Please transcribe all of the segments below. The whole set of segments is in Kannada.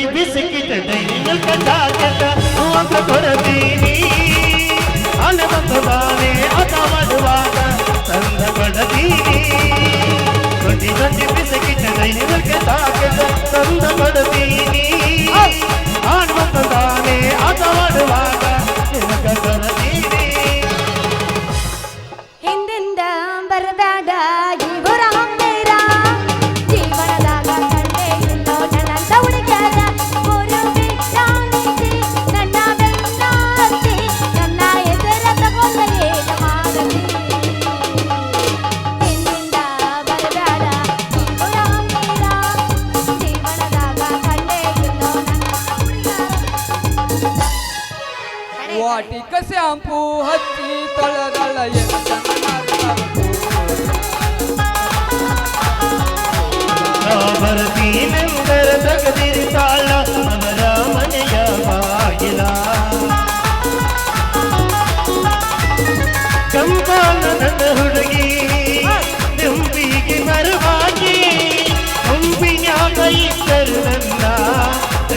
ಟ್ವೆಂಟಿ ಬಿಸಿಕಿತ ಮಿಲ್ಕ್ ಚಾಕೆಟ್ ಅಂತ ಕೊಡ್ತೀನಿ. ಅಲ್ಲದಂತದಾನೆ ಆಟ ಮಾಡುವಾಗ ತಂದ ಕೊಡ್ತೀನಿ. ಟ್ವೆಂಟಿ ಟ್ವೆಂಟಿ ಬಿಸಿಕಿತ ಡೈರಿ ಮಿಲ್ಕ್ ತಂದ ಕೊಡ್ತೀನಿ. ಆಡುವಂತದಾನೆ ಆಟ ಮಾಡುವಾಗ ನಿನಗ ಕೊಡ್ತೀನಿ ವಾಟಿಕ ಶಾಂಪೂ ಹಚ್ಚಿ ಎನ್ನ ಬರ್ತೀನೆಂದರ ತಗದಿರಿತಾಳ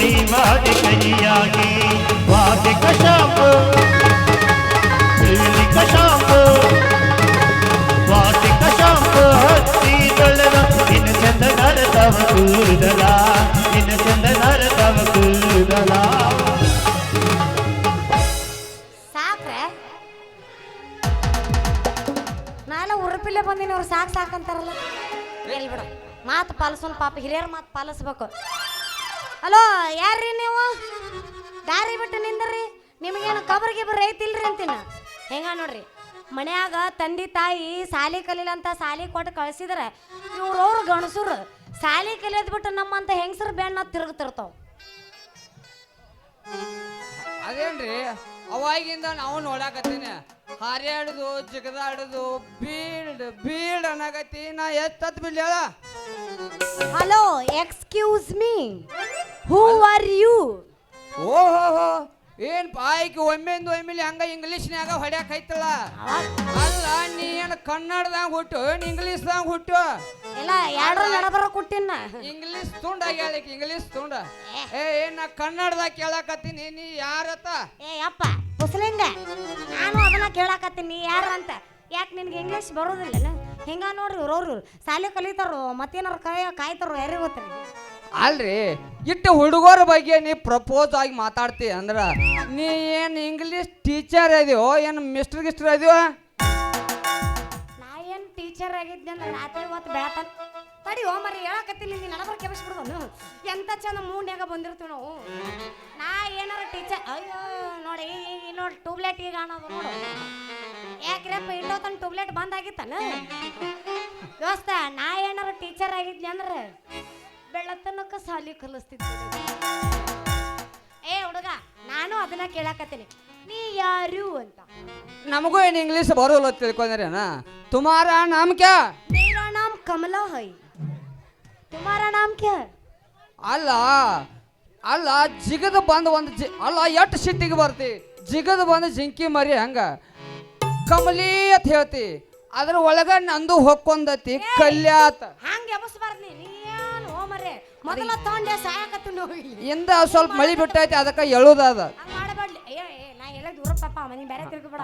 ಕೈವಾಡಿ ಕೈಯಾಗಿ ವಾಗೆ ಕಶಾಂಪು ತಿಳಿ ಕಶಾಂಪು ವಾಟಿ ಕಶಾಂಪು ಹಚ್ಚಿ ತೊಳೆದ ನಿನ್ನ ಚಂದ ನರತವ ಕೂದಲ ನಿನ್ನ ಚಂದ ನರತವ ಕೂದಲ ಸಾಕ್ರೆ ನಾಳೆ ಉರುಪಿಲ್ಲೇ ಬಂದಿನಿ ಅವ್ರು ಸಾಕು ಸಾಕಂತಾರಲ್ಲ ಎಲ್ಲಿ ಬಿಡು ಮಾತು ಪಾಲಿಸೋನ್ ಪಾಪ ಹಿರಿಯರ ಮಾತು ಪಾಲಿಸ್ಬೇಕು ಹಲೋ ಯಾರ್ರಿ ನೀವು? ದಾರಿ ಬಿಟ್ಟು ನಿಂದ್ರಿ? ನಿಮಗೇನು ಕಬರ್ ಗಿಬರ್ ಐತಿಲ್ರಿ ಅಂತೀನ? ಹೆಂಗ ನೋಡ್ರಿ, ಮನ್ಯಾಗ ತಂದೆ ತಾಯಿ ಸಾಲಿ ಕಲೀಲಂತ ಸಾಲಿ ಕೊಟ್ಟು ಕಳ್ಸಿದ್ರೆ ಇವ್ರವ್ರು ಗಣಸರು ಸಾಲಿ ಕಲಿಯೋದ್ ಬಿಟ್ಟು ನಮ್ಮಂತ ಹೆಂಗಸರು ಬೆಣ್ಣ ತಿರುಗ್ತಿರ್ತಾವ. ಅದೇನ್ರಿ? ಅವಾಗಿಂದ ನಾವು ನೋಡಾಕತ್ತೀನಿ. ಹಾರ್ಯಾಡುದು ಜಿಗದಾಡುದು ಬೀಲ್ಡ್ ಬೀಲ್ಡ್ ಅನ್ನಕತ್ತಿ ನಾ ಎತ್ತತ್ ಬಿಲ್ ಹೇಳ. Hello excuse me who are you ಓಹೋ ಏನ್ ಪಾಯ್ಕಿ ಒಮ್ಮೆಂದು ಒಮ್ಮೆಲಿ ಹಂಗ ಇಂಗ್ಲೀಷ್ನ್ಯಾಗ ಹೊಡ್ಯಾಕ ಐತಲ್ಲ ಅಲ್ಲ ನೀ ಏನ್ ಕನ್ನಡದಾಗ ಹುಟ್ಟು ಏನ್ ಇಂಗ್ಲೀಷ್ದಾಗ ಹುಟ್ಟು? ಇಲ್ಲ ಎರಡರ ನಡಬರ ಕೊಟ್ಟಿನ ಇಂಗ್ಲೀಷ್ ತುಂಡ ಹೇಳಕ್ ಇಂಗ್ಲೀಷ್ ತುಂಡ. ಏ. ಏನ್ ನಾ ಕನ್ನಡದಾಗ ಕೇಳಾಕತ್ತೀನಿ ನೀ ಯಾರತ್ತ? ಏ ಅಪ್ಪ ಮುಸ್ಲಿಂಗ ನಾನು ಅದನ್ನ ಕೇಳಾಕತ್ತೀನಿ ಯಾರು ಅಂತ. ಯಾಕೆ ನಿನ್ಗೆ ಇಂಗ್ಲೀಷ್ ಬರೋದಿಲ್ಲ ಹಿಂಗ ನೋಡ್ರಿ ಇವ್ರವ್ರು ಸಾಲಿ ಕಲಿತಾರೋ ಮತ್ತೇನಾರು ಕಾಯ ಕಾಯ್ತಾರೋ ಯಾರಿಗೆ ಗೊತ್ತ್ರಿ ಅಲ್ರಿ ಇಟ್ಟು ಹುಡುಗರ ಬಗ್ಗೆ ನೀ ಪ್ರಪೋಸ್ ಆಗಿ ಮಾತಾಡ್ತಿ ಅಂದ್ರ ನೀ ಏನು ಇಂಗ್ಲೀಷ್ ಟೀಚರ್ ಇದೆಯೋ ಏನು ಮಿಸ್ಟರ್ ಗಿಸ್ಟರ್ ಇದೆಯೋ ನಾ ಏನು ಟೀಚರ್ ಆಗಿದ್ದೆ ಅಂದ್ರೆ ರಾತ್ರಿ ಹೊತ್ತು ಬೆಳತನ. ತಡಿ ಓ ಮರಿ ಹೇಳಕತ್ತಿಲ್ಲ ನೀನು ನಡಬರ್ ಕೆಮಿಸ್ಬಿಡ್ದನು ಎಂತ ಚಂದ ಮೂಡ್ನ್ಯಾಗ ಬಂದಿರ್ತೀವಿ ನಾವು. ನಾ ಏನಾರ ಟೀಚರ್ ಅಯ್ಯೋ ನೋಡಿ ನೋಡಿ ಟ್ಯೂಬ್ಲೆಟ್ ಈಗ ಅನ್ನೋದು ನೋಡು. ಯಾಕ್ರಪ್ಪ ಇಲ್ಲೋ ತನ್ನ ಬಂದ್ ಆಗಿತ್ತಲ್ಲ ದೋಸ್ತ ನಾ ಏನಾರ ಟೀಚರ್ ಆಗಿದ್ನಿ ಅಂದ್ರೆ ಬೆಳ್ಳತನಕ್ಕ ಸಾಲಿ ಕಲಿಸ್ತಿದ್ದೆ ಏ ಹುಡುಗ ನಾನು ಅದನ್ನ ಕೇಳಾಕತ್ತೀನಿ. ನೀ ಯಾರು ಅಂತ? ನಮಗೂ ಏನು ಇಂಗ್ಲೀಷ್ ಬರೋಲ್ಲ ತಿಳ್ಕೊಂಡ್ರೇನ ತುಮಾರ ನಾಮ ಕ್ಯಾ? ಮೇರಾ ನಾಮ ಕಮಲಾ ಹೈ. ತುಮಾರ ನಾಮ ಕ್ಯಾ? ಅಲ್ಲ ಅಲ್ಲ ಜಿಗದ ಬಂದ ಒಂದು ಅಲ್ಲ ಎಷ್ಟು ಸಿಟ್ಟಿಗೆ ಬರ್ತಿ? ಜಿಗದ ಬಂದ ಜಿಂಕಿ ಮರಿ ಹಂಗ. ಕಮಲಿ ಅಂತ ಹೇಳ್ತಿ ಅದ್ರ ಒಳಗ ನಂದು ಹೊಕ್ಕೊಂದತಿ ಕಲ್ಯಾತ. ಹಂಗ ಎಬಸ್ಬಾರ್ದು ನೀ ನೀ ಏನು ಓ ಮರೆ ಮೊದಲ ತೊಂಡೆ ಸಾಯಕತ್ತು ಹೋಗಿ ಇಂದ ಸ್ವಲ್ಪ ಮಳಿ ಬಿಟ್ಟೈತಿ ಅದಕ್ಕೆ ಎಳುದ ಹಂಗ ಮಾಡಬೇಡ್ಲಿ. ಅಯ್ಯೋ ಏ ನಾ ಎಲ್ಲ ದೂರ ಪಾಪ ಮನಿ ಬೇರೆ ತಿಳ್ಕೊಬೇಡ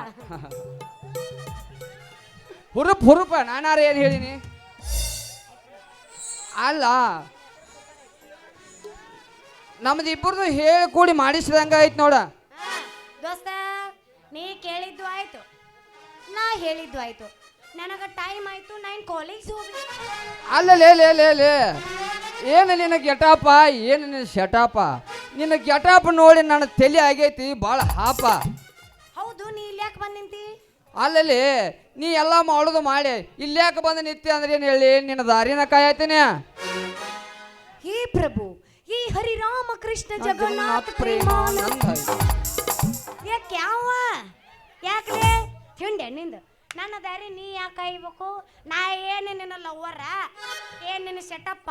ಹುರುಪ್ ಹುರುಪ ನಾನಾರ ಏನು ಹೇಳಿನಿ? ಅಲ್ಲ ನಮ್ದು ಇಬ್ಬರದು ಹೇಳಿ ಕೂಡಿ ಮಾಡಿಸಿದಂಗ ಐತ್ ನೋಡ. ದೋಸ್ತ ನೀ ಕೇಳಿದ್ದು ಆಯ್ತು. ನಾ ಹೇಳಿದ್ದು ಆಯ್ತು. ನನಗ ಟೈಮ್ ಆಯ್ತು ನೈನ್ ಕಾಲೇಜ್ ಹೋಗಿ ಅಲ್ಲ ಲೇ ಲೇ ಲೇ ಲೇ. ಏನು ನಿನ್ನ ಗೆಟಾಪ ಏನು ನಿನ್ನ ಶಟಾಪ ನಿನ್ನ ಗೆಟಾಪ್ ನೋಡಿ ನನ್ನ ತಲೆ ಆಗೈತಿ ಭಾಳ ಹಾಪ. ಹೌದು ನೀ ಇಲ್ಲಿ ಯಾಕೆ ಬಂದ್ ನಿಂತಿ? ಅಲ್ಲಲ್ಲಿ ನೀ ಎಲ್ಲ ಮಾಡೋದು ಮಾಡಿ. ಇಲ್ಯಾಕೆ ಬಂದು ನಿಂತಿ ಅಂದ್ರೆ ಏನು ಹೇಳಿ? ನಿನ್ನ ದಾರಿನ ಕಾಯತೀನಿ. ಹೇ ಪ್ರಭು ಈ ಹರಿರಾಮ ಕೃಷ್ಣ ಜಗನ್ನಾಥ ಪ್ರೇಮಾನಂದ ಯಾಕೆ ಯಾವ ಯಾಕ್ರಿ? ತಿಂಡೆ ನಿಂದು. ನನ್ನ ದಾರಿ ನೀ ಯಾಕೆ ಕಾಯ್ಬೇಕು ನಾ ಏನು ನಿನ್ನ ಲವ್ವರ ಏನು ನಿನ್ನ ಸೆಟಪ್ಪ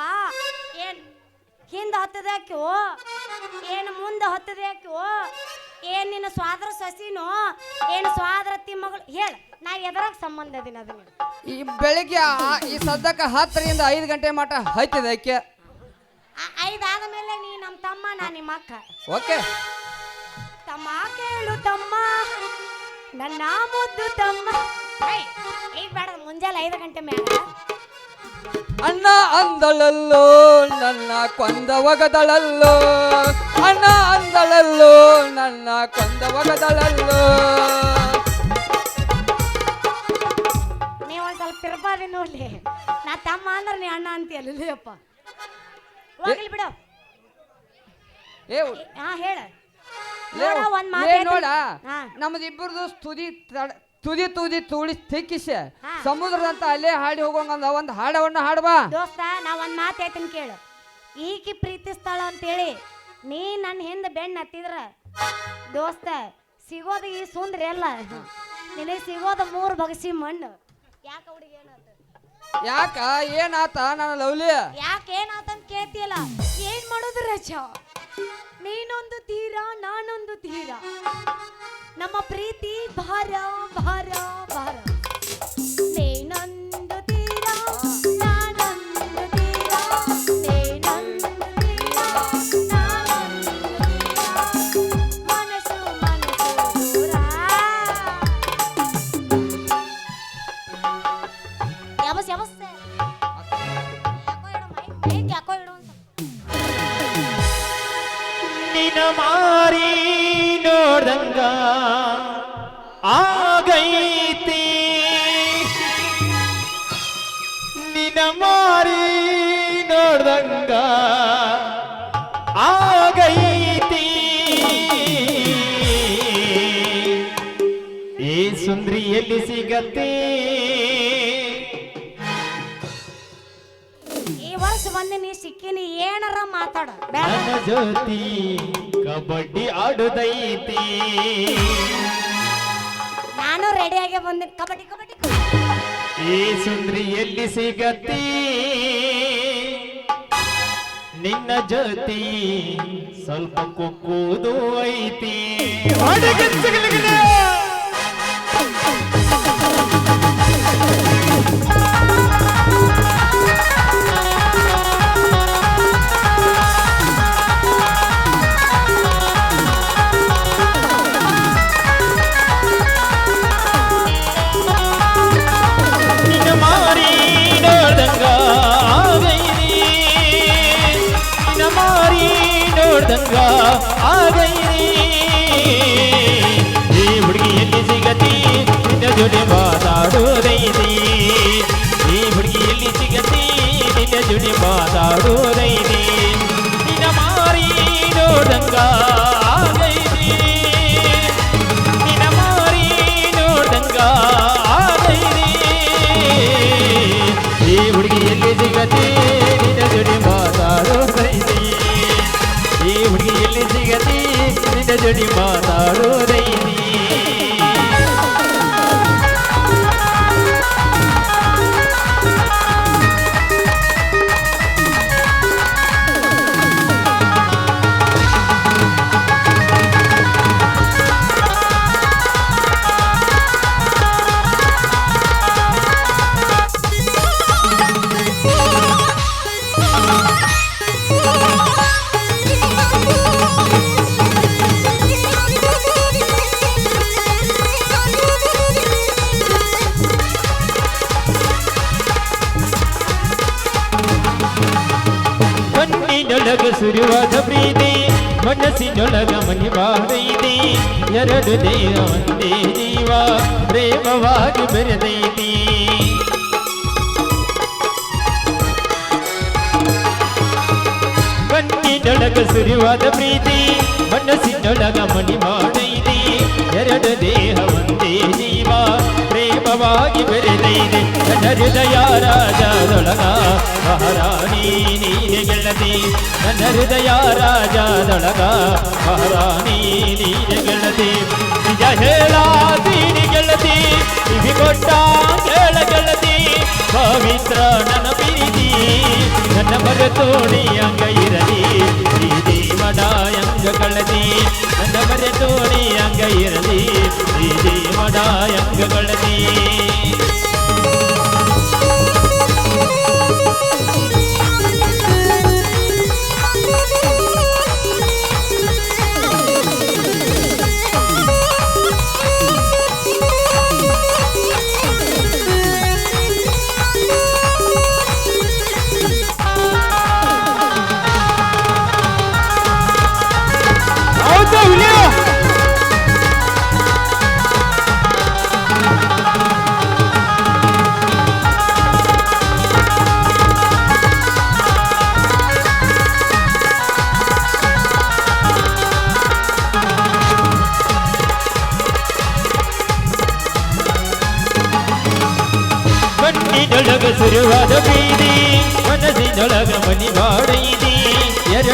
ಏನು ಹಿಂದೆ ಹತ್ತದಾಕ್ಯೋ ಏನು ಮುಂದೆ ಹತ್ತದಾಕ್ಯೋ ಏನು ನಿನ್ನ ಸ್ವಾದ್ರ ಸಸಿನೋ? ಏನು ಸ್ವಾದ್ರ ತಿಮ್ಮಗಳು ಹೇಳ. ನಾ ಎದರಾಗ ಸಂಬಂಧ ಅದೀನಿ ಅದನ್ನ ಈ ಬೆಳಿಗ್ಗೆ ಆ- ಈ ಸದ್ಯಕ್ಕೆ ಹತ್ತರಿಂದ ಐದು ಗಂಟೆ ಮಟ ಹತ್ತಿದೆ ಆ- ಐದಾದ ಮೇಲೆ ನೀ ನಮ್ಮ ತಮ್ಮ ನಾ ನಿಮ್ಮ ಅಕ್ಕ. ಓಕೆ. ತಮ್ಮ ಕೇಳು ತಮ್ಮ. ನನ್ನ ಮುದ್ದು ತಮ್ಮ. ಏಯ್, ಈಗ ಬೇಡ ಮುಂಜಾನೆ ಐದು ಗಂಟೆ ಮೇಲೆ. ಅಣ್ಣ ಅಂದಳಲ್ಲೋ ನನ್ನ ಕೊಂದ ಒಗದಳಲ್ಲೋ. ಅಣ್ಣ ಅಂದಳಲ್ಲೋ ನನ್ನ ಕೊಂದ ಒಗದಳಲ್ಲೋ. ನೀವೊಂದು ಒಂದ್ ಸ್ವಲ್ಪ ತಿರ್ಪಾದಿ ನೋಡ್ಲಿ ನಾ ತಮ್ಮ ಅಂದ್ರೆ ನೀ ಅಣ್ಣ ಅಂತೀಯಲ್ಲ ಅಪ್ಪ ಹೋಗ್ಲಿ ಬಿಡು. ಏ ಹಾ ಹೇಳ. ನೋಡ ಒಂದ್ ಮಾತ್ ಲೇ ಹೇಳ್ತೀನಿ. ನೋಡ. ಹಾ. ನಮ್ದು ಇಬ್ಬರದು ತುದಿ ತಡ- ತುದಿ ತುದಿ ತುಳಿ ತಿಕ್ಕಿಸ. ಹಾ. ಸಮುದ್ರದಂತ ಅಲ್ಲೇ ಹಾಡಿ ಹೋಗೋಂಗಂದ ಒಂದು ಹಾಡವನ್ನ ಹಾಡ್ಬಾ ದೋಸ್ತ ನಾ ಒಂದ್ ಮಾತು ಹೇಳ್ತೀನಿ ಕೇಳು. ಈಕಿ ಪ್ರೀತಿಸ್ತಾಳ ಅಂತೇಳಿ ನೀ ನನ್ನ ಹಿಂದೆ ಬೆಣ್ಣ ಹತ್ತಿದ್ರ. ದೋಸ್ತ ಸಿಗೋದು ಈ ಸುಂದ್ರಿ ಅಲ್ಲ. ನಿನಗೆ ಸಿಗೋದು ಮೂರು ಬಗಸಿ ಮಣ್ಣು. ಯಾಕ ಹುಡುಗಿ ಏನಾತ ಯಾಕ? ಏನಾತ ನನ್ನ ಲವ್ಲಿ? ಯಾಕೆ ಏನಾತಂತ ಕೇಳ್ತಿಯಲ್ಲ? ಏನ್ ಮಾಡೋದು ರಜ? ನೀನೊಂದು ತೀರ ನಾನೊಂದು ತೀರ ನಮ್ಮ ಪ್ರೀತಿ ಭಾರ ಭಾರ ಭಾರ. ನೀ ಸಿಕ್ಕಿನಿ ಏನಾರ ಮಾತಾಡ. ನನ್ನ ಜ್ಯೋತಿ ಕಬಡ್ಡಿ ಆಡುದೈತಿ. ನಾನು ರೆಡಿಯಾಗಿ ಬಂದಿನಿ. ಕಬಡ್ಡಿ ಕಬಡ್ಡಿ. ಈ ಸುಂದ್ರಿ ಎಲ್ಲಿ ಸಿಗತ್ತಿ ನಿನ್ನ ಜೊತೆ ಸ್ವಲ್ಪ ಕುಕ್ಕುದು ಐತಿ. ಅಡಿಗೆ ನಿನ್ನ ಜೋಡಿ ಸುರಿವಾದ ಪ್ರೀತಿ, ಮನಸ್ಸಿನೊಳಗ ಮಣಿವಾದೈತಿ ಎರಡು ದೇಹ ಒಂದೇ ಜೀವ, ಪ್ರೇಮವಾಗಿ ಬೆರೆದೈತಿ. ಕಣ್ಣಿನೊಳಗ ಸುರಿವಾದ ಪ್ರೀತಿ, ಮನಸ್ಸಿನೊಳಗ ಮಣಿ ಎರಡು ದೇಹ ಒಂದೇ ಬೆರೆದೈದೆ ನನ್ನ ಹೃದಯ ರಾಜದೊಳಗ ಮಹಾರಾಣಿ ನೀನೆ ಗೆಳತಿ. ನನ್ನ ಹೃದಯ ರಾಜದೊಳಗ ಮಹಾರಾಣಿ ನೀನೆ ಗೆಳತಿ. ನಿಜ ಹೇಳಾತೀನಿ ಗೆಳತಿ. ಕಿವಿ ಕೊಟ್ಟ ಕೇಳ ಗೆಳತಿ. ಪವಿತ್ರ ನನ್ನ ಪ್ರೀತಿ. ನನ್ನ ಮರೆತೋಣಿ ಅಂಗ ಇರಲಿ. ಈ ದೇವಡಾಯಂಗ ಕಳದಿ ನನ್ನ ಮರೆತೋಣಿ ಅಂಗ ಇರಲಿ ಈ ದೇವಡಾಯಂಗ ಕಳದಿ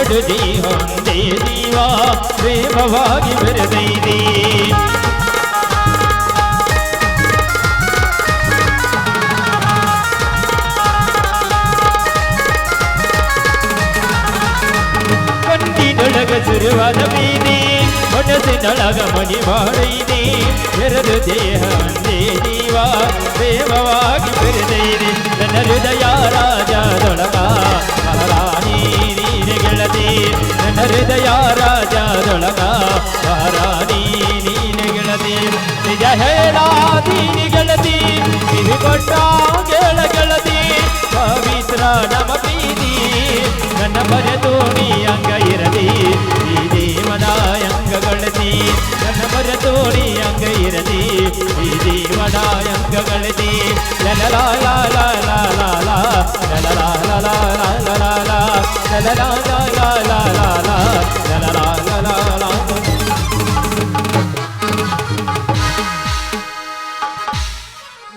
ಎರಡು ದೇಹ ಒಂದೇ ಜೀವ ಪ್ರೇಮವಾಗಿ ಬೆರೆದೈದಿ ಕಣ್ಣಿನೊಳಗ ಸುರುವಾದ ಬೀದಿ ಮನಸ್ಸಿನೊಳಗ ಮನಿ ಮಾಡೈದಿ ಎರಡು ದೇಹ ಒಂದೇ ಜೀವ ಪ್ರೇಮವಾಗಿ ಬೆರೆದೈದಿ ನನ್ನ ಹೃದಯ ರಾಜದೊಳಗ ಮಹಾರಾಣಿ ನೀನೆ ಗೆಳತಿ ನನ್ನ ಹೃದಯ ರಾಜದೊಳಗ ಮಹಾರಾಣಿ ನೀನೆ ಗೆಳತಿ ನಿಜ ಹೇಳಾದೀನಿ ಗೆಳತಿ ಇದು ಕೊಟ್ಟ ಗೆಳ ಗೆಳತಿ ಪವಿತ್ರ ನಮ ಪ್ರೀತಿ ನನ್ನ ಬರೆದೋಣಿ ಅಂಗ ಇರಲಿ ಈ ದೇವನ ಅಂಗಗಳತಿ ನನ್ನ ಬರೆದೋಣಿ ಅಂಗ ಇರಲಿ ಈ ದೇವನ ಅಂಗಗಳತಿ ಲಲಲಾ ಲಾ ಲಾ ಲಾ ಲಾ ಲಾ ಲಲಲಾ ಲಾ ಲಾ ಲಾ ಲಾ ಲಾ ಲಾ ಲಲಲಾ ಲಾ ಲಾ ಲಾ ಲಾ ಲಾ ಲಲಲಾ ಲಾ ಲಾ ಲಾ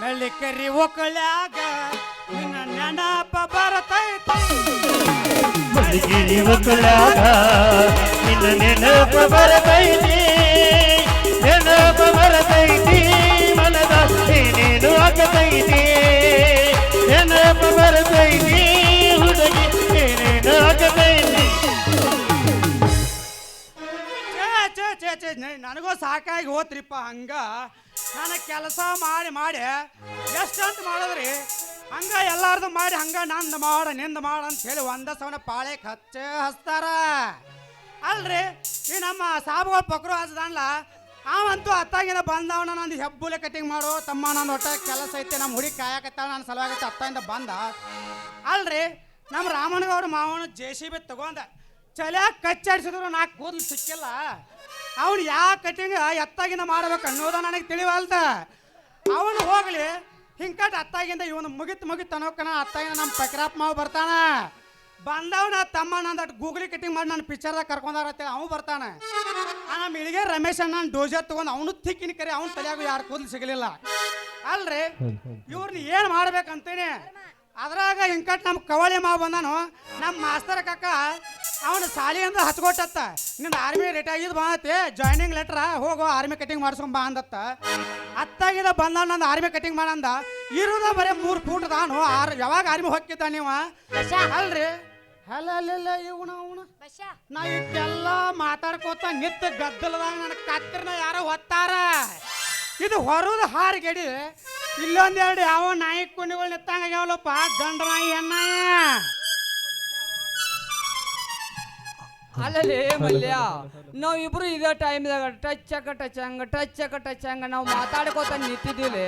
ಮೆಳ್ಳಿಕರಿ ಒಕ್ಕಳ್ಯಾಗ ನಿನ್ನ ನೆನಪ ಬರತೈತಿ. ನಿನ್ನ ನೆನಪ ಬರತೈತಿ. ನೆನಪ ಬರತೈತಿ, ಮನದ ನೀನು ಆಗತೈತಿ. ನೆನಪ ಬರತೈತಿ. ಛೇ, ಛೇ, ನನಗೂ ಸಾಕಾಗಿ ಹೋತ್ರಿಪ್ಪ ಹಂಗ ನಾನು ಕೆಲಸ ಮಾಡಿ ಮಾಡಿ ಎಷ್ಟಂತ ಮಾಡಿದ್ರಿ? ಹಂಗ ಎಲ್ಲಾರ್ದು ಮಾಡಿ ಹಂಗ ನಂದು ಮಾಡ ನಿಂದ ಮಾಡ ಅಂತ ಹೇಳಿ ಒಂದ ಸವನ ಪಾಳೆ ಹಚ್ಚೆ ಹಚ್ತಾರ. ಅಲ್ರಿ ಈ ನಮ್ಮ ಸಾಬುಗಳ ಪಕ್ರು ಹಚ್ದಲ್ಲ ಅವಂತೂ ಅತ್ತಾಗಿಂದ ಬಂದವ ನಂದು ಹೆಬ್ಬುಲೆ ಕಟಿಂಗ್ ಮಾಡು ತಮ್ಮ ನನ್ನ ಹೊಟ್ಟೆ ಕೆಲಸ ಐತೆ ನಮ್ಮ ಹುಡುಗಿ ಕಾಯಕತ್ತಾಳ ನನ್ನ ಸಲುವಾಗಿ ಅತ್ತಾಗಿಂದ ಬಂದ. ಅಲ್ರಿ ನಮ್ಮ ರಾಮನಗೌಡ ಮಾವನ ಜೆ ಸಿ ಬಿ ತಗೊಂಡ ಚಲ ಕಚ್ಚಾಡಿಸಿದ್ರು ನಾಲ್ಕು ಕೂದಲು ಸಿಕ್ಕಿಲ್ಲ ಅವನು ಯಾವ ಕಟಿಂಗ್ ಎತ್ತಾಗಿಂದ ಮಾಡ್ಬೇಕು ಅನ್ನೋದ ನನಗೆ ತಿಳಿವಲ್ದ. ಅವನು ಹೋಗ್ಲಿ, ಹಿಂಕಟ್ ಅತ್ತಾಗಿಂದ ಇವನು ಮುಗಿತ್ ಮುಗಿತ್ ಅನ್ನೋಕನ ಅತ್ತಾಗಿಂದ ನಮ್ಮ ಪಕ್ರಾಪ್ ಮಾವು ಬರ್ತಾನ. ಬಂದವನ ತಮ್ಮ ನಂದು ಗೂಗ್ಲಿ ಕಟಿಂಗ್ ಮಾಡಿ ನನ್ನ ಪಿಕ್ಚರ್ದಾಗ ಕರ್ಕೊಂಡಾರತ್ತೆ ಅವನು ಬರ್ತಾನೆ. ನಮ್ಮ ಇಳಿಗೆ ರಮೇಶ್ ಅಣ್ಣ ಡೋಜರ್ ತಗೊಂಡು ಅವನು ತಿಕ್ಕಿನ ಕರೆ ಅವ್ನ ತಲೆಯಾಗ ಯಾರು ಕೂದಲು ಸಿಗಲಿಲ್ಲ. ಅಲ್ರಿ ಇವ್ರನ್ನ ಏನು ಮಾಡ್ಬೇಕಂತೇನೆ? ಅದ್ರಾಗ ಹಿಂಕಟ್ ನಮ್ಮ ಕವಳಿ ಮಾವು ಬಂದಾನು ನಮ್ಮ ಮಾಸ್ತರ್ ಕಾಕ ಅವನು ಅಂದ್ರೆ ಹತ್ಕೊಟ್ಟತ್ತ. ನಿನ್ನ ಆರ್ಮಿ ರಿಟೈರ್ ಬಾ ಅಂತೆ. ಜಾಯ್ನಿಂಗ್ ಲೆಟ್ರ ಹೋಗು ಆರ್ಮಿ ಕಟಿಂಗ್ ಮಾಡ್ಸ್ಕೊಂಡ್ ಬಾ ಅಂದತ್ತ. ಅತ್ತಾಗಿದ ಬಂದ ನಂದು ಆರ್ಮಿ ಕಟಿಂಗ್ ಮಾಡಂದ. ಇರುದ ಬರೇ ಮೂರು ಫೂಟ್ ದಾನು. ಆರ್ ಯಾವಾಗ ಆರ್ಮಿ ಹೋಗಿದ್ದ ನೀವ? ಅಲ್ರಿ? ಅಲ್ಲ ಇವನ ಅವನ. ನಾ ಇದೆಲ್ಲ ಮಾತಾಡ್ಕೋತ ನಿತ್ತ ಗದ್ದಲದಾಗ ನನ್ನ ಕತ್ತಿರನ ಯಾರೋ ಹೊತ್ತಾರ. ಇದು ಹೊರದು ಹಾರ ಗಡಿ ಇಲ್ಲೊಂದೆರಡು ಯಾವ ನಾಯಿ ಕುಣಿಗಳು ನಿತ್ತಂಗ ಯಾವಲಪ್ಪ ಗಂಡ ನಾಯಿ ಹೆಣ್ಣಾಯ. ಅಲ್ಲಲ್ಲಿ ಮಲ್ಯ. ನಾವ್ ಇಬ್ರು ಇದೇ ಟೈಮ್ದಾಗ ಟಚ್ ಅಕ್ಕ ಟಚ್ ಹಂಗ ಟಚ್ ಅಕ್ಕ ಟಚ್ ಹಂಗ ನಾವು ಮಾತಾಡ್ಕೋತ ನಿಂತಿದ್ದೀವಿ.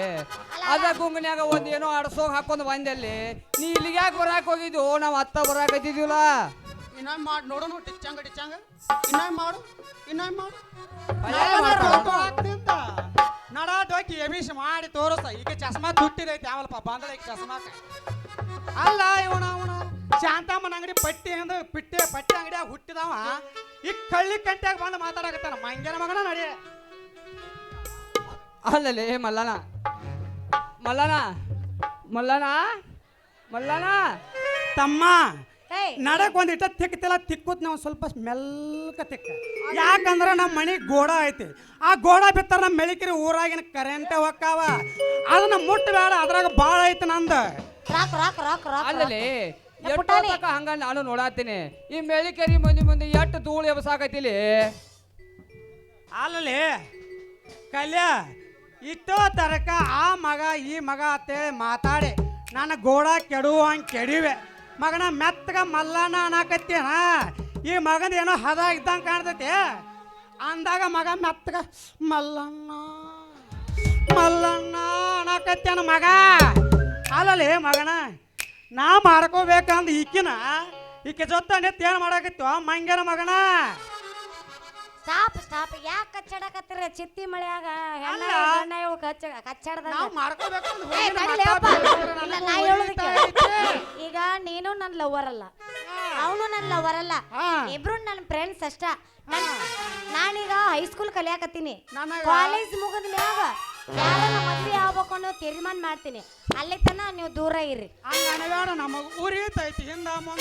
ಅದ ಗುಂಗನ್ಯಾಗ ಒಂದ್ ಏನೋ ಅಡ್ಸೋಗ್ ಹಾಕೊಂಡ್ ಬಂದಲ್ಲಿ ನೀ ಇಲ್ಲಿಗೆ ಯಾಕೆ ಬರಾಕ್ ಹೋಗಿದ್ವು ನಾವ್ ಅತ್ತ ಬರಾಕತ್ತಿದ್ವಿಲ್ಲ ಇನ್ನೊಂದು ಮಾಡಿ ನೋಡೋಣ ಟಿಚ್ಚಂಗ ಟಿಚ್ಚಂಗ ಇನ್ನೊಂದ್ ಮಾಡು ಇನ್ನೊಂದ್ ಮಾಡು. ನಡ ಡೋಕಿ ಎಮಿಷ್ ಮಾಡಿ ತೋರಿಸ. ಈಗ ಚಸ್ಮಾ ತುಟ್ಟಿದೈತಿ ಯಾವಲ್ಪ? ಬಂದಳ ಈಗ ಚಸ್ಮಾಕ. ಅಲ್ಲ ಇವನ ಅವನ. ಶಾಂತಮ್ಮನ ಅಂಗಡಿ ಪಟ್ಟಿ ಅಂದ ಪಿಟ್ಟೆ, ಪಟ್ಟಿ ಅಂಗಡಿಯಾಗ ಹುಟ್ಟಿದವ. ಈ ಕಳ್ಳಿ ಕಂಟ್ಯಾಗ ಬಂದು ಮಾತಾಡಕತ್ತಾನ. ಮಂಗ್ಯನ ಮಗನ ನಡಿ. ಅಲ್ಲಲ್ಲಿ ಮಲ್ಲನ ಮಲ್ಲನ ಮಲ್ಲನ ಮಲ್ಲನ ತಮ್ಮ. ನಡಕ್ ಒಂದ್ ಇಟ್ಟ ತಿಕ್ಕತಿಲ್ಲ ತಿಕ್ಕುತ್ ನಾವು ಸ್ವಲ್ಪ ಮೆಲ್ಕ ತಿಕ್ಕ. ಯಾಕಂದ್ರ ನಮ್ಮ ಮನೆ ಗೋಡ ಐತಿ. ಆ ಗೋಡ ಬಿತ್ತಾರ ನಮ್ಮ ಮೆಳಿಕಿರಿ ಊರಾಗಿನ ಕರೆಂಟ್ ಹೊಕ್ಕಾವ. ಅದನ್ನ ಮುಟ್ಟಬೇಡ ಅದ್ರಾಗ ಭಾಳ ಐತಿ ನಂದ. ರಾಕ್ ರಾಕ್ ರಾಕ್ ಅಲ್ಲಲ್ಲಿ ಹಂಗ ನಾನು ನೋಡಾತೀನಿ. ಈ ಮೆಳಿಕೇರಿ ಮಂದಿ ಮಂದಿ ಎಷ್ಟು ಧೂಳು ಎಬಸಾಕೈತಿಲಿ ಅಲ್ಲಲ್ಲಿ ಕಲ್ಯ ಇಷ್ಟೋ ತರಕ ಆ ಮಗ ಈ ಮಗ ಅಂತೇಳಿ ಮಾತಾಡಿ. ನನ್ನ ಗೋಡ ಕೆಡುವಂಗೆ ಕೆಡಿವೆ. ಮಗನ ಮೆತ್ತಗ ಮಲ್ಲಣ್ಣ ಅನ್ನಕತ್ತೇನ ಈ ಮಗನ ಏನೋ ಹದ ಇದ್ದಂಗೆ ಕಾಣ್ತೈತೆ. ಅಂದಾಗ ಮಗ ಮೆತ್ತಗ ಮಲ್ಲಣ್ಣ ಮಲ್ಲಣ್ಣ ಅನ್ನಕತ್ತೇನ ಮಗ? ಅಲ್ಲಲ್ಲಿ ಮಗನ ನಾ ಮಾಡ್ಕೋಬೇಕಂದ್ ಈಕಿನ ಈಕೆ ಜೊತೆ ನೆತ್ತ ಏನು ಮಾಡಕತ್ತೀವ ಮಂಗ್ಯನ ಮಗನ. ಸ್ಟಾಪ್ ಸ್ಟಾಪ್ ಯಾಕೆ ಕಚ್ಚಾಡಕತ್ತೀರ ಚಿತ್ತಿ ಮಳೆಯಾಗ? ಅಲ್ಲ. ಕಚ್ಚ ನಾವು ಏ, ತಡಿಲೇ ಅಪ್ಪ. ಮಾತಾಡ್ತಿದ್ರು, ಇಲ್ಲ, ನನಗೆ. ಈಗ ನೀನು ನನ್ನ ಲವರ್ ಅಲ್ಲ. ಅವನು ನನ್ನ ಲವರ್ ಅಲ್ಲ. ಹಾ. ಇಬ್ರು ನನ್ನ ಫ್ರೆಂಡ್ಸ್ ಅಷ್ಟ. ನನ್- ನಾನೀಗ ಹೈಸ್ಕೂಲ್ ಕಲಿಯಾಕತ್ತೀನಿ. ನನಗ- ಕಾಲೇಜ್ ಮುಗಿದ ಮ್ಯಾಗ ಯಾರನ್ನ ಮದ್ವೆ ಆಗ್ಬೇಕು ಅನ್ನೋ ತೀರ್ಮಾನ ಮಾಡ್ತೀನಿ. ಅಲ್ಲಿ ತನ ನೀವು ದೂರ ಇರ್ರಿ ಹಂಗ ನಮಗ ಉರಿತೈತಿ ಹಿಂದ ಮುಂದ.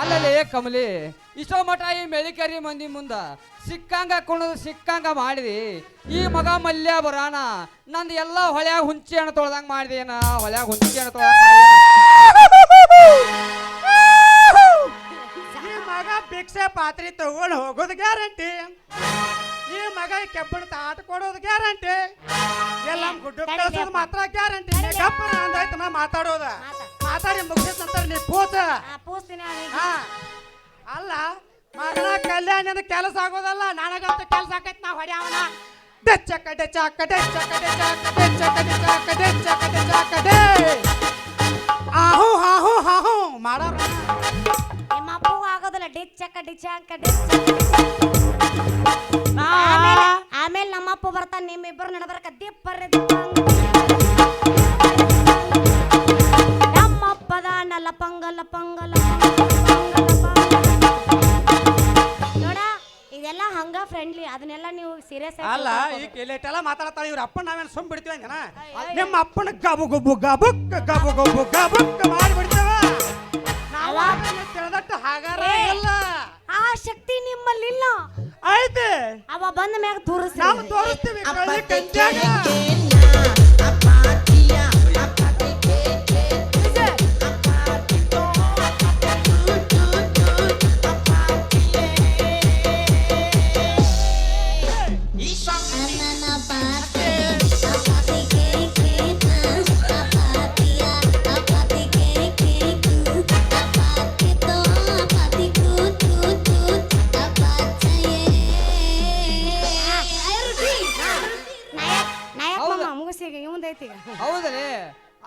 ಅಲ್ಲಲ್ಲಿ ಕಮಲಿ ಇಷ್ಟೋ ಮಠ ಈ ಮೆಳಿಕರಿ ಮಂದಿ ಮುಂದ ಸಿಕ್ಕಂಗ ಕುಣದು ಸಿಕ್ಕಂಗ ಮಾಡಿದಿ. ಈ ಮಗ ಮಲ್ಯ ಬರಾಣ ನಂದು ಎಲ್ಲ ಹೊಳ್ಯಾಗ ಹುಂಚಿ ಹಣ್ಣು ತೊಳ್ದಂಗ ಮಾಡಿದೇನ ಹೊಳ್ಯಾಗ ಹುಂಚಿ ಹಣ್ಣು ತೊಳ್ದಂಗ ಈ ಮಗ ಭಿಕ್ಷೆ ಪಾತ್ರೆ ತಗೊಂಡು ಹೋಗೋದು ಗ್ಯಾರಂಟಿ. ಈ ಮಗ ಕೆಬ್ಬಣ ತಾಟ ಕೊಡೋದು ಗ್ಯಾರಂಟಿ. ಎಲ್ಲ ಗುಡ್ಡು ಕಳ್ಸೋದು ಮಾತ್ರ ಗ್ಯಾರಂಟಿ. ಅಂದಾಯ್ತು ಮಾತಾಡೋದ. ಮಾತ. ಮಾತಾಡಿ ಮುಗಿಸ್ ನಂತರ ನೀ ಕೂತ ಪೂಸ್ತೀನಿ ಹಾ ಅಲ್ಲ ಮರಣ ಕಲ್ಯಾಣದ ಕೆಲಸ ಆಗೋದಲ್ಲ ನನಗಂತ ಕೆಲಸ ಆಕೈತಿ ನಾ ಹೊಡ್ಯಾವನ ಡೆಚ್ಚ ಕಡೆ ಚಾಕ ಡೆಚ್ಚ ಕಡೆ ಚಾಕ ಡೆಚ್ಚ ಕಡೆ ಚಾಕ ಡೆಚ್ಚ ಕಡೆ ಚಾಕ ಡೇ. ಆಹು ಹಾಹು ಹಾಹು ಮಾಡೋರು ನಿಮ್ಮ ಅಪ್ಪು ಆಗೋದಿಲ್ಲ ಡಿಚ್ಚಕ್ಕ ಡಿಚ್ಚಾಕ ಡಿಚ್ಚ ಆಮೇಲೆ ಆಮೇಲೆ ನಮ್ಮಪ್ಪ ಬರ್ತಾನೆ ನಿಮ್ಮಿಬ್ಬರು ನಡಬರ್ಕ ದಿಪ್ಪರ್ರಿ ದಿಪ್ಪ ನಲ್ಲ ಪಂಗಲ ಪಂಗಲ. ನೋಡ ಇದೆಲ್ಲ ಹಂಗ ಫ್ರೆಂಡ್ಲಿ ಅದನ್ನೆಲ್ಲ ನೀವು ಸೀರಿಯಸ್ ಅಲ್ಲ ಈ ಇಲ್ಲೆಟ್ಟೆಲ್ಲ ಮಾತಾಡ್ತಾಳೆ ಇವ್ರ. ಅಪ್ಪನ ನಾವೇನು ಸುಮ್ ಬಿಡ್ತೀವಿ ನಿಮ್ಮ ಅಪ್ಪನ ಗಬು ಗುಬ್ಬು ಗಬುಕ್ ಗಬು ಗುಬ್ಬು ಗಬುಕ್ ಮಾಡಿಬಿಡ್ತೇವ. ನಾವು ಅದನ್ನ ತಿಳಿದಟ್ಟು ಹಾಗಾರ. ಇಲ್ಲ ಆ ಶಕ್ತಿ ನಿಮ್ಮಲ್ಲಿಲ್ಲ ಐತೆ ಅವ ಬಂದ ಮ್ಯಾಗ ತೋರಿಸಿ ನಾವು ತೋರಿಸ್ತೀವಿ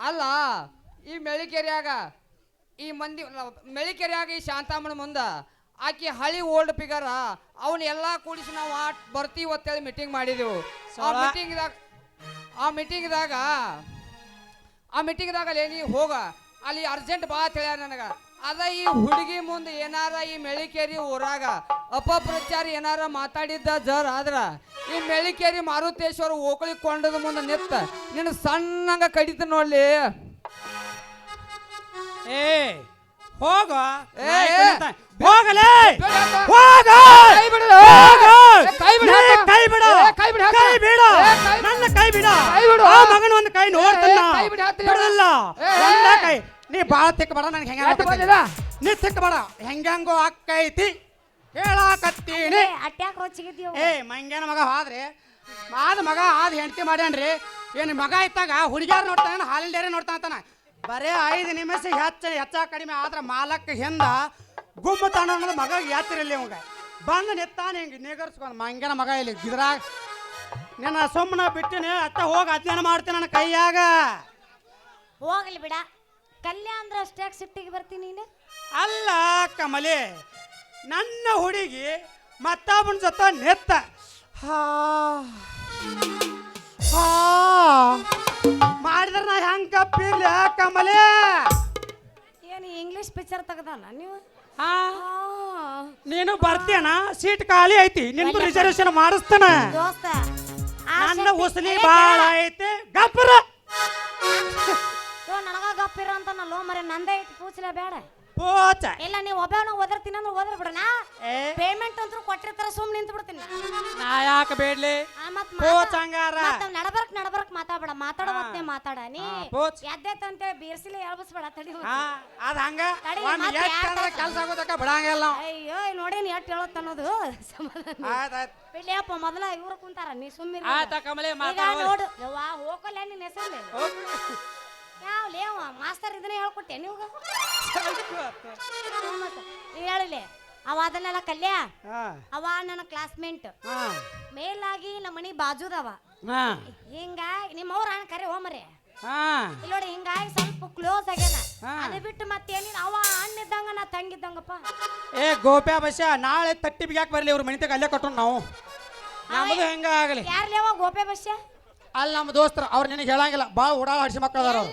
ಅಲ್ಲ ಈ ಮೆಳಿಕೆರೆಯಾಗ ಈ ಮಂದಿ ಮೆಳಿಕೆರೆಯಾಗ ಈ ಶಾಂತಾಮ್ಮನ ಮುಂದ ಆಕಿ ಹಳಿ ಓಲ್ಡ್ ಫಿಗರ ಅವನ್ ಎಲ್ಲಾ ಕೂಡಿಸಿ ನಾವು ಆ ಬರ್ತೀವಿ ಅಂತೇಳಿ ಮೀಟಿಂಗ್ ಮಾಡಿದೆವು ಆ. ಮೀಟಿಂಗ್ದಾಗ ಆ ಮೀಟಿಂಗ್ದಾಗ ಆ ಮೀಟಿಂಗ್ದಾಗ ಅಲ್ಲಿ ನೀ ಹೋಗ ಅಲ್ಲಿ ಅರ್ಜೆಂಟ್ ಬಾ ಅಂತ ಹೇಳ್ಯಾರ ನನಗ ಅದ ಈ ಹುಡುಗಿ ಮುಂದೆ ಏನಾರ ಈ ಮೆಳಿಕೇರಿ ಊರಾಗ ಅಪಪ್ರಚಾರ ಏನಾರ ಮಾತಾಡಿದ್ದ ಜರ್ ಆದ್ರ ಈ ಮೆಳಿಕೇರಿ ಮಾರುತೇಶ್ವರ ಓಕಳಿ ಕೊಂಡದ ಮುಂದೆ ನಿತ್ತ ನಿನ್ನ ಸಣ್ಣಂಗ ಕಡಿತ ನೋಡ್ಲಿ. ಏ ಹೋಗ. ಹೋಗಲೇ. ಹೋಗ. ಕೈ ಬಿಡ. ಕೈ ಬಿಡ ಕೈ ಬಿಡ. ಕೈ ಬಿಡ ಕೈ ಬಿಡು. ಏ, ಕೈ ಬಿಡು. ನನ್ನ ಕೈ ಬಿಡು. ಕೈ ಬಿಡು. ಆ ಮಗನ ಒಂದು ಕೈ ನೋಡ್ತಲ್ಲ. ಕೈ ಬಿಡು ಬಿಡಲ್ಲ. ಏ, ಏ. ಒಂದ ಕೈ ನೀ ಬಾಳ ತಿಕ್ಕ ಬೇಡ ನನಗೆ ಹೆಂಗ ನೀ ತಿಕ್ಕ ಬೇಡ ಹೆಂಗಂಗೋ ಅಕ್ಕೈತಿ ಹೇಳಾಕತ್ತೀನಿ. ಅಟ್ಯಾಕ್ ಏ ಮಂಗ್ಯಾನ ಮಗ ಆದ್ರೆ ಆದ ಮಗ ಆದ ಹೆಂಡತಿ ಮಾಡ್ಯಾನ್ರಿ. ಏನು ಮಗ ಇತ್ತಾಗ ಹುಡುಗಿಯಾರು ನೋಡ್ತಾನೆ ಹಾಲಿನ ಡೇರಿ ನೋಡ್ತಾನ ಅಂತಾನ. ಬರೇ ಐದು ನಿಮಿಷ ಹೆಚ್ಚ ಹೆಚ್ಚ ಕಡಿಮೆ ಆದ್ರೆ ಮಾಲಕ್ಕ ಹಿಂದ ಗುಮ್ಮ ತಾಣ ಅನ್ನೋದು ಮಗ ಎತ್ತಿರಲಿ ಅವಂಗ ಬಂದು ನಿತ್ತಾನ ಹಿಂಗೆ ನಿಗರ್ಸ್ಕೊಂಡು ಮಂಗ್ಯಾನ ಮಗ ಇಲ್ಲಿ ಇದ್ರಾಗ. ನಿನ್ನ ಸುಮ್ಮನೆ ಬಿಟ್ಟಿನಿ ಅತ್ತ ಹೋಗಿ ಅಧ್ಯಯನ ಮಾಡ್ತೀನಿ ನನ್ನ ಕೈಯಾಗ. ಹೋಗಲಿ ಬಿಡ. ಕಲ್ಯಾಣ ಅಂದ್ರೆ ಅಷ್ಟ್ಯಾಕ್ ಸಿಟ್ಟಿಗೆ ಬರ್ತೀನಿ ನೀನು? ಅಲ್ಲ ಕಮಲೆ ನನ್ನ ಹುಡುಗಿ ಮತ್ತೊಬ್ಬನ ಜೊತೆ ನೆತ್ತ. ಹಾ ಹಾ. ಮಾಡಿದ್ರೆ ನಾ ಹೆಂಗ್ ಕಪ್ಪಿಲ್ಲ ಕಮಲೆ? ಏನು ಇಂಗ್ಲಿಷ್ ಪಿಕ್ಚರ್ ತೆಗ್ದಾನ ನೀವು? ಹಾ. ನೀನು ಬರ್ತೀಯನ ಸೀಟ್ ಖಾಲಿ ಐತಿ ನಿಂದು ರಿಸರ್ವೇಶನ್ ಮಾಡಿಸ್ತಾನ. ದೋಸ್ತ ಆ ನನ್ನ ಶಕ್ತಿ- ಉಸಲಿ ಏ, ಬಾಳ. ಐತಿ ನನಗ ಗಪ್ಪಿರ ಅಂತ ನಾ ಲೋ ಮರೆ ನಂದೇ ಐತಿ ಕೂಚಲೇ ಬೇಡ. ಪೋಚ ಇಲ್ಲ ನೀವು ಒಬ್ಬನ ಓದಿರ್ತೀನಿ ಅಂದ್ರೆ ಒದರ್ ಬಿಡಣ ಏ? ಪೇಮೆಂಟ್ ಅಂತೂ ಕೊಟ್ಟಿರ್ತಾರ ಸುಮ್ ನಿಂತು ಬಿಡ್ತೀನಿ ನಾ. ಯಾಕೆ ಬೇಡ್ಲಿ? ಆ, ಮತ್ ಪೋಚ್ ಹಂಗಾರ. ನಡಬರ್ಕ್ ನಡಬರ್ಕ್ ಮಾತಾಡ್ಬೇಡ ಮಾತಾಡ ಮತ್ತೆ ಮಾತಾಡ. ನೀ ಹಾ, ಪೋಚ್. ಎದ್ದೈತೆ ಅಂತೇಳಿ ಬೀರ್ಸಿಲಿ ತಡಿ ಹೋಗ್ತೀನಿ. ಹಾ ಅದ ಹಂಗ? ತಡಿ, ಒಂದ್ ಮತ್ತೆ ಎಷ್ಟ್ ಯಾಕ್ ಅಂದ್ರೆ ಆತ? ಕೆಲ್ಸ ಆಗೋದಕ್ಕ ಬಿಡಂಗಿಲ್ಲ ನಾವು. ಅಯ್ಯೋ ನೀ ಎಷ್ಟು ಹೇಳೋತ್ ಅನ್ನೋದು. ಸಮಾಧಾನ ಆಯ್ತ್ ಆಯ್ತ್. ಬಿಡ್ಲಿಯಪ್ಪ ಮೊದಲ ಇವ್ರು ಕುಂತಾರ ನೀ ಸುಮ್ಮನೆ ಕಮಲಿ ಈಗ ಮಾತಾಡ ನೋಡು ವಾ ಹೋಗಲ್ಲ ನಿನ್ನ ಹೆಸರಲ್ಲಿ ಯಾವ ಲೇವ? ಮಾಸ್ತರ್ ಇದನ್ನೇ ಹೇಳ್ಕೊಟ್ಟೆ ನೀವು ನೀ ಹೇಳಿಲೆ ಅವ ಅದನ್ನೆಲ್ಲ ಕಲ್ಯ? ಹಾ. ಅವ ನನ್ನ ಕ್ಲಾಸ್ಮೇಟ್ ಹಾ. ಮೇಲಾಗಿ ನಮ್ಮ ಮನಿ ಬಾಜುದವ. ಹಾ. ಹಿಂಗಾಗಿ ನಿಮ್ಮ ಅವ್ರ ಅಣ್ಣ ಕರೆ ಹೋಮರೆ. ಹಾ. ಇಲ್ಲಿ ನೋಡಿ ಹಿಂಗಾಗಿ ಸ್ವಲ್ಪ ಕ್ಲೋಸ್ ಆಗ್ಯಾನ. ಹಾ. ಅದು ಬಿಟ್ಟು ಮತ್ತೇನಿಲ್ಲ. ಅವ ಅಣ್ಣ ಇದ್ದಂಗ ನಾ ತಂಗಿದ್ದಂಗಪ್ಪ. ಏ ಗೋಪ್ಯಾ ಬಸ್ಯ ನಾಳೆ ತಟ್ಟಿ ಬಿಗ್ಯಾಕ್ ಬರ್ಲಿ ಇವ್ರ ಮನಿತಾಗ ಅಲ್ಲೇ ಕೊಟ್ಟರು ನಾವು. ನಮ್ದು ಹೆಂಗ ಆಗಲಿ? ಯಾರ್ಲೇವ ಗೋಪೆ ಬಸ್ಯ? ಅಲ್ಲಿ ನಮ್ಮ ದೋಸ್ತರು ಅವ್ರು ನಿನಗೆ ಹೇಳಂಗಿಲ್ಲ. ಭಾಳ ಉಡಾ ಹಡಿಸಿ ಮಕ್ಕಳು ಅದಾರ ಅವ್ರು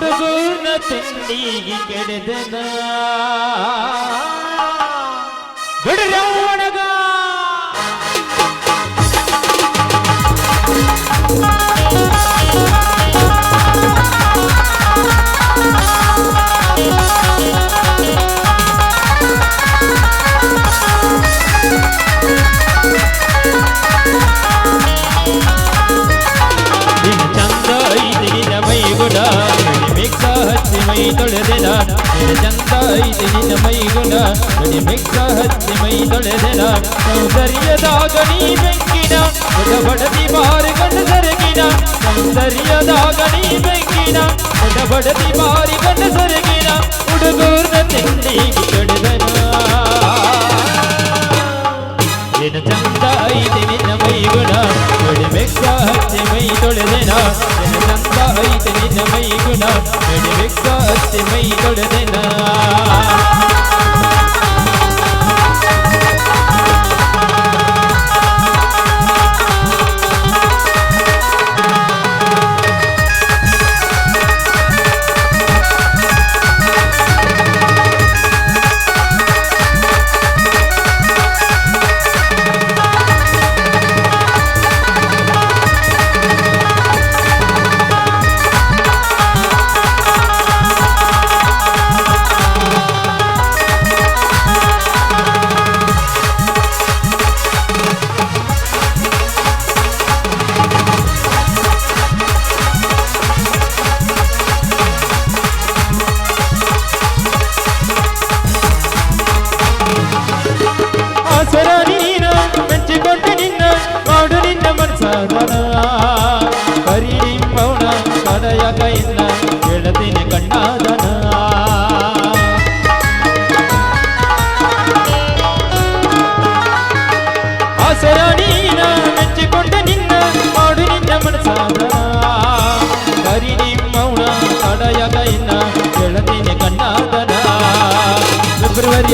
ಹುಡುಗನ ತಿಂಡಿಗೆ ಕೆಡೆದನ ಬಿಡ್ರ ಒಣಗ ನಿನ್ನ ಚಂದ ಐತಿ ನಿನ್ನ ಮೈ ಗುಣ ಮಿಕ್ಸ ಹಚ್ಚಿ ಮೈ ನಿನ್ನ ಚಂದ ಐತಿ ನಿನ್ನ ಮೈ ಗುಣ ನಡಿ ಮೆಕ್ಕ ಹತ್ತಿ ಮೈ ತೊಳೆದೆನ ಸೌಂದರ್ಯದಾಗ ನೀ ಬೆಂಕಿನ. ದೊಡ್ಡ ಬಡದಿ ಬಾರಿ ಗಂಡ ಸರಗಿನ ಸೌಂದರ್ಯದಾಗ ನೀ ಬೆಂಕಿನ. ದೊಡ್ಡ ಬಡದಿ ಬಾರಿ ಗಂಡ ಸರಗಿನ ಹುಡುಗೂರ್ನ ತಿಂಡಿ ಕಡಿದನ. ಏನು ಚಂದ ಐತಿ ನಿನ್ನ ಮೈ ಗುಣ ನೋಡಿ ಬೆಕ್ಕ ಹತ್ತಿ ಮೈ ತೊಳೆದೆನ. ಐತಿ ಮೈ ಗುಣ ಬೆಕ್ಕ ಮೈ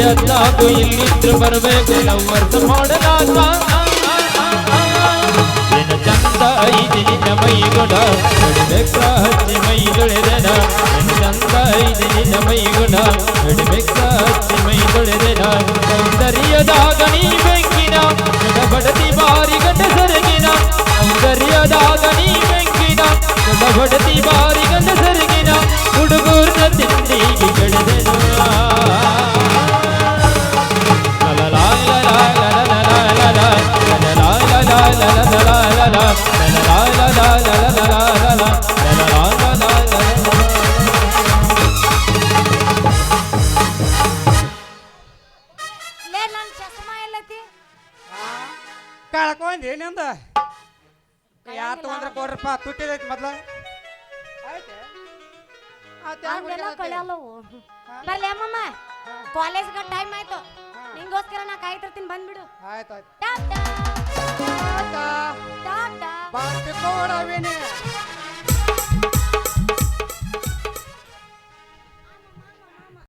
ಹದಿನಾಲ್ಕು ಇಲ್ಲಿದ್ರು ಬರಬೇಕು. ಲವ್ವರ್ಸ್ ಮಾಡಲಾಗ ಚಂದ ಐತಿ ನಿನ್ನ ಮೈ ಗುಣ ಬೆಕ್ಕ ಹಚ್ಚಿ ಮೈ ತೊಳೆದೆನ ಚಂದ ಐತಿ ನಿನ್ನ ಮೈ ಗುಣ ಬೆಕ್ಕ ಹಚ್ಚಿ ಮೈ ತೊಳೆದೆನ ಸೌಂದರ್ಯದಾಗ ನೀ ಬೆಂಕಿನ. ಬಡತಿ ಬಾರಿ ಗಂಡ ಸರಗಿನ. ಸೌಂದರ್ಯದಾಗ ನೀ ಬೆಂಕಿನ. ಬಡತಿ ಬಾರಿ ಗಂಡ ಸರಗಿನ. ಹುಡುಗೂರ್ನ ತಿಂಡಿಗೆ ಆಯ್ತು ಆಯ್ತು